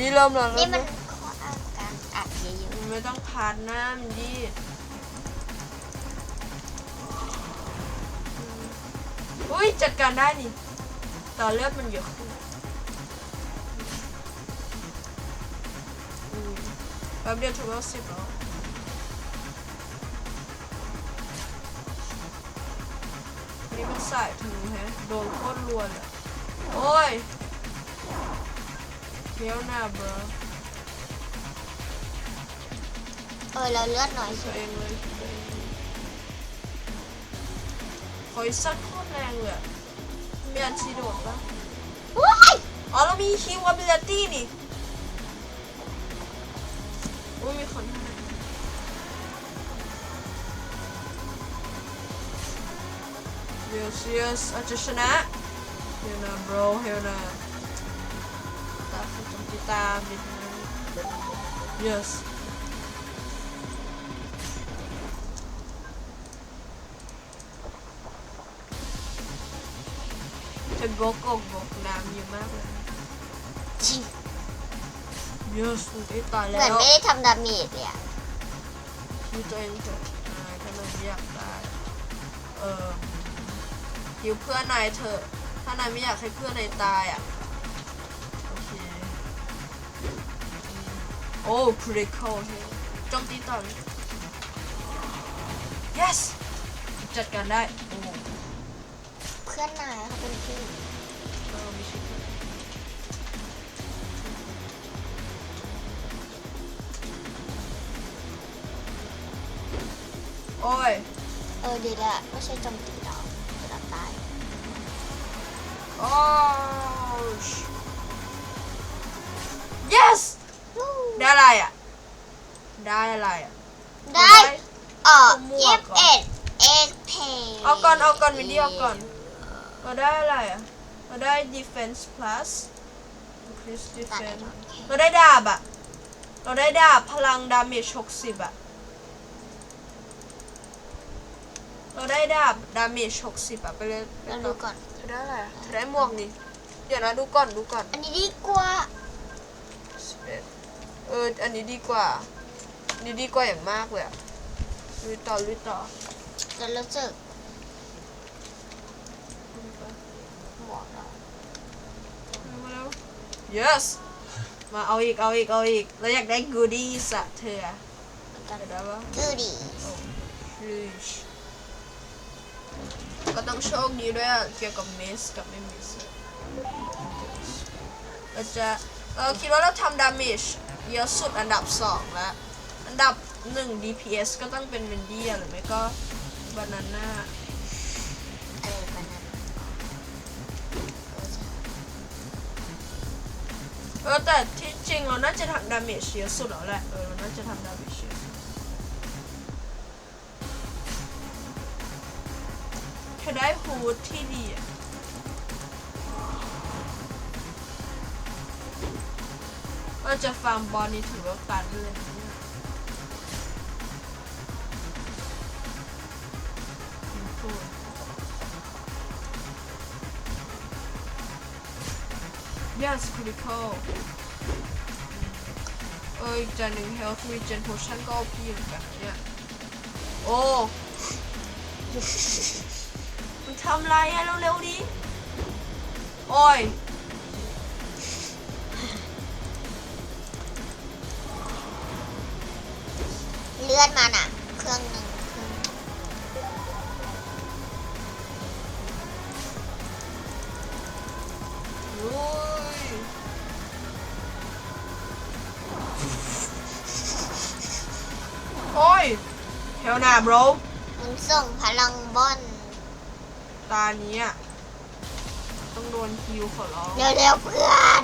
นี่เริ่มแล้วนี่เริ่มมันแล้วข้ออ้างการอัดเยอะมันไม่ต้องพาดหน้ามันดีอุ้ยจัดการได้นี่ต่อเลือดมันเยอะขึ้นอืมแป๊บเดียวถึงว่าสิบแล้วนี่มันสายถึงแฮะโดนโคตรรัวเลยโอ้ย เที่ยวหน้าเบอร์ๆเออเราเลือดน้อยสุตัวดเองเลยขออีกสักโคตรแรงเลยอะมีอันชีโดดปะว้าย อ๋อเรามีคิว ability นี่ อุ้ยมีคนให้ yes yes อาจจะชนะเฮลนา bro เฮลนา ตาคุณจงติดตามดิ yes จะกกกกกน้ำเยอะมากเลยจริง yes มันใกล้ตายเหแล้มือนวไม่ได้ทำดาเมจเลยอะคิวตัวเองเถอะนายถ้ามันไม่อยากตายเออคิวเพื่อนนายเถอะ ถ้านายไม่อยากให้เพื่อนนายตายอะ โอ้ critical ใช่ไหมโจมตีต่อเลย yes จัดการได้ โอ้เพื่อนนายเขาเป็นพี่เออไม่ใช่เพื่อนโอ้ย เออดีละไม่ใช่โจมตีเราเวลาตาย โอ้ yes ได้อะไรอะ ได้อะไรอะได้เออหมวยี่กสิบเหรอเอ็ดเอ็กเพย์เอาก่อนเอาก่อนวิดีโอก่อนเราได้อะไรอะเราได้ defense plus increase ตัด defense โอเคเราได้ดาบอะ เราได้ดาบพลังดาเมจ60อะ เราได้ดาบดาเมจ60อะไปเลยไปเราต่ดูอก่อน เธอได้อะไรอะเธอได้หมวกนี่ เดี๋ยวนะดูก่อนดูก่อนอันนี้ดีกว่า11 เออ อันนี้ดีกว่าอันนี้ดีกว่าอย่างมากเลยอะลุยต่อลุยต่อจะรู้สึกหมวกเรามาแล้ว yes มาเอาอีกเอาอีกเอาอีกเราอยากได้ goodies อะเธออะกันเดี๋ยวได้ปะกูดี Sheesh ก็ต้องโชคดีด้วยอะเกี่ยวกับมิสกับไม่มิสเราจะเราคิดว่าเราทำดาเมจ เยอะสุดอันดับสองแล้วอันดับหนึ่ง DPS ก็ต้องเป็นเวนดี้หรือไม่ก็บานาน่าเออกันนั้นเออใช่เออแต่ที่จริงเราน่าจะทำดาเมจเยอะสุดแล้วแหละเออเราน่าจะทำดาเมจเยอะแค่ได้ฮูดที่ดีอะ เราจะฟาร์มบอลนี่ถือว่าการเล่นนะเนี่ยพูด Yes critical เอออีกจานหนึ่ง health regen potion ก็เอาพี่เหมือนกันเนี่ยโอ้มันทำไรอะเร็วๆดิ โอ้ย ลื่อนมันอะเครื่องหนึ่งเครื่องโอ้ยโอ้ยเฮลนา bro มันส่งพลังบอนตานี้อะต้องโดนคิวขอร้องเร็วๆเพื่อน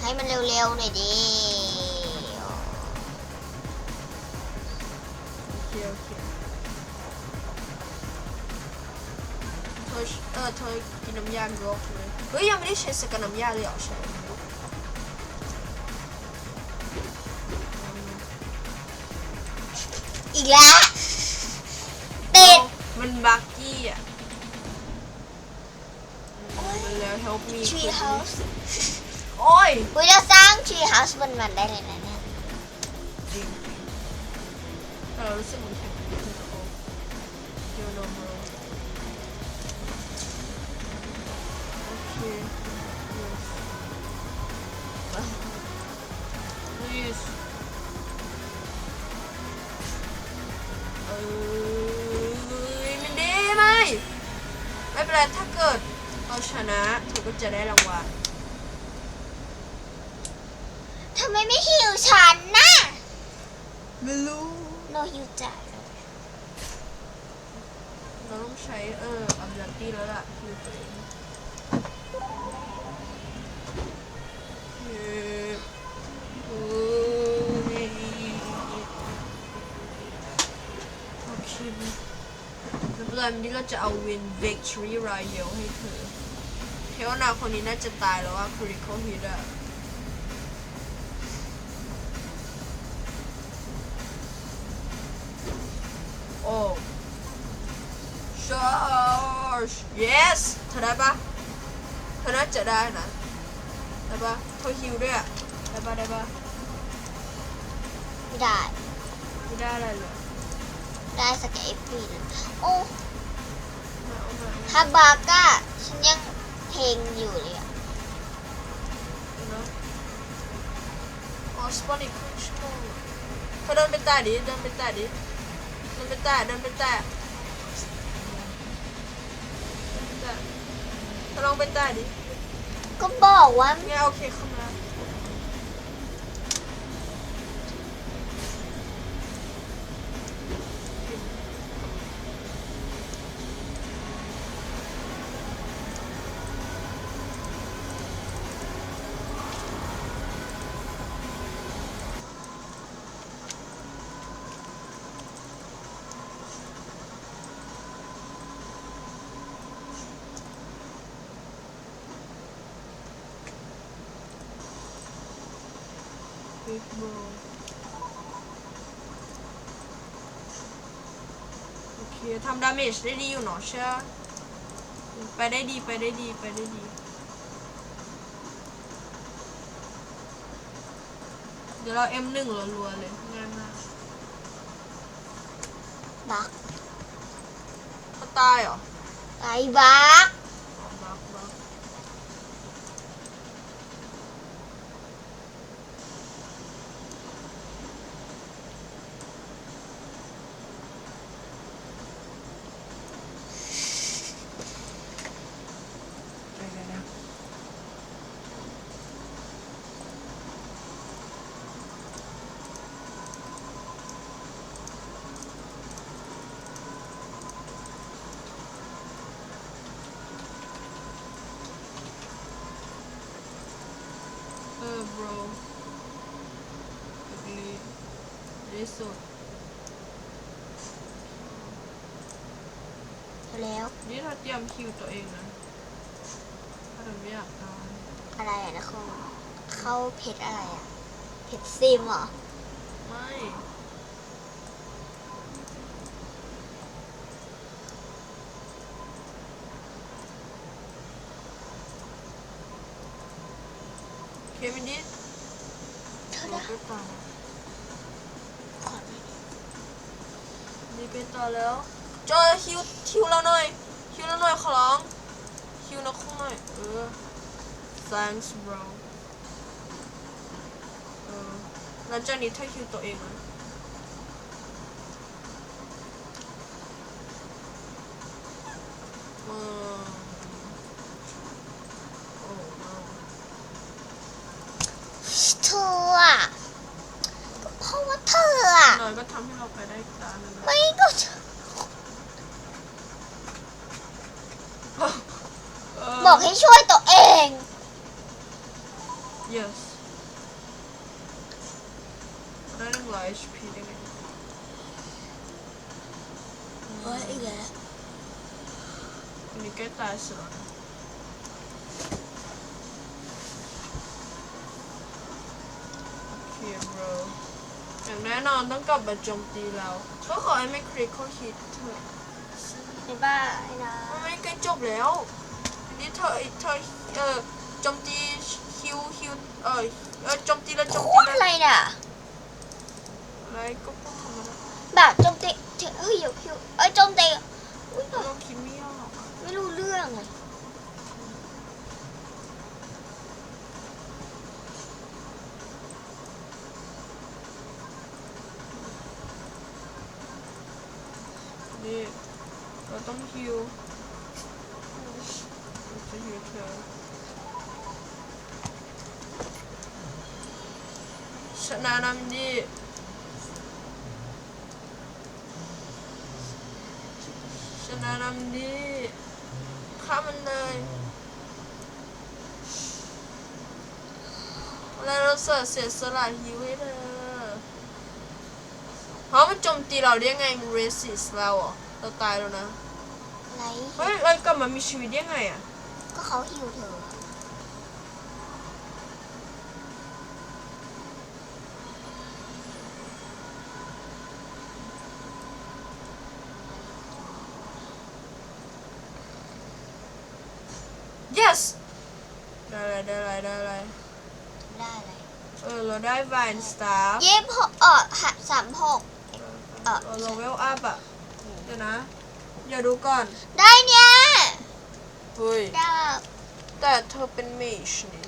ให้มันเร็วๆหน่อยดิ โอเคโอเคเธอเออเธอกินน้ำยาโรคเลยเฮ้ยยังไม่ได้ใช้สกันน้ำยาเลยเหรอใช่อีกแล้วติดมันบักกี้อะมันแล้ว help me ทรี quickly เฮาส์โอ้ยอุ้ยเราสร้างทรีเฮาส์บนมันได้เลยนะ แต่เรารู้สึกมือนแข่งกันโคเดียวโนโมโอเค please เออมันดีไหมไม่เป็นไรถ้าเกิดเราชนะเธอก็จะได้รางวัล ทำไมไม่หิวฉันนะ ไม่รู้ โนหิวจ่ายเราต้องใช้เออ ability แล้วล่ะคือตัวเองเออโอ้ยโอเคไม่เป็นไรวันนี้เราจะเอา win victory royale ให้เธอเทวนาคนนี้น่าจะตายแล้วว่า critical hit อะ โอ้ charge yes เธอได้ปะเธอน่าจะได้นะได้ปะเธอฮิวด้วยอะได้ปะได้ปะไม่ได้ ไม่ได้อะไรเลยได้สกเอฟปีนะโอ้มาเอามาเอามาถ้าบาก้าฉันยังเพลงอยู่เลยอะเอานะอ๋อสปอนอีกครึ่งชั่วโมงเธอเดินไปใต้ดิเดินไปใต้ดิเดินไปใต้เดินไปใต้เดินไปใต้เธอลองไปใต้ดิก็บอกว่า เนี่ยโอเคเข้ามา Big bro โอเคทำดาเมจได้ดีอยู่เนาะใช่ปะไปได้ดีไปได้ดีไปได้ดี เดี๋ยวเรา M1 รัวๆเลยง่ายมากบักเขาตายเหรอ ไอ้บัก อ๋อบักบักไปกันนะ เออ bro ดีที่สุดแล้ว นี่ถ้าเตรียมคิวตัวเองนะถ้าเราไม่อยากตายอะไรอะนะคุณเข้าเพชรอะไรอะเพชรซิมเหรอ ไม่ เควินดิสเธอเรานะไปต่อขอหน่อยดินี่ไปต่อแล้วจอยคิวคิวเราหน่อยคิวเราหน่อยขอร้องคิวนักคงหน่อยเออ thanks bro เออหลังจากนี้ถ้าคิวตัวเองนะอืมโอ้ no เธออะก็เพราะว่าเธอ อะหน่อยก็ทำให้เราไปได้อีกตาหนึ่งนะไม่ก็เธอเบอกให้ช่วยตัวเอง yes ได้หนึ่งร้อย HP ได้ไงเฮ้ยอีกแล้วอันนี้ใกล้ตายสุดแล้วนะโอเค bro อย่างแน่นอนต้องกลับมาโจมตีเราก็ขอให้ไม่คริ c เขาฮิตเถอะบ๊ายบายนะไม่ใกล้จบแล้วอันนี้เธอเธอเออโจมตีคิวคิวอเออโจมตีแล้วโจมโคตีตรแล้วอะไรเนี่ยอะไรก็พวกธรรมดาแบบโจมตีเฮ้ยอยู่อยู่เอ้ยโจมตีอุ้ยแบบต้องคิดไม่ออกอะไม่รู้เรื่องเลย เราต้องฮิวเราจะฮิวเธอชนะนำดีชนะนำดีฆ่ามันเลยแล้วเราเสียเสียสละฮิวให้เธอเพราะมันโจมตีเราได้ไงมัน resist เราเหรอ เราตายแล้วนะอะไรเฮ้ยเรากลับมามีชีวิตได้ไงอะ ก็เขาหิวเธอ yes ได้อะไรได้อะไรได้อะไรได้เลยเออเราได้ vine staff เย็บหกเออหักสามหกเอ่อเรา level up อะ เดี๋ยวนะ อย่าดูก่อนได้เนี่ยเฮ้ยได้แต่เธอเป็น mage นี่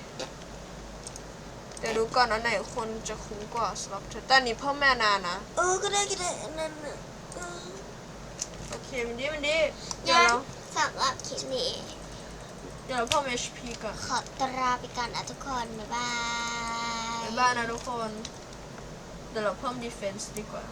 เดี๋ยวดูก่อนอันไหนคนจะคุ้มกว่าสำหรับเธอแต่อันนี้เพิ่มแม่นานะ เออก็ได้ก็ได้อันนั่นน่ะเออโอเค มันดีมันดี เดี๋งั้ยวนเราสำหรับคลิปนี้ เดี๋ยวเราเพิ่ม HP ก่อนขอตราไปก่อนนะทุกคนบ๊ายบาย บ๊ายบายนะทุกคน เดี๋ยวเราเพิ่ม defense ดีกว่า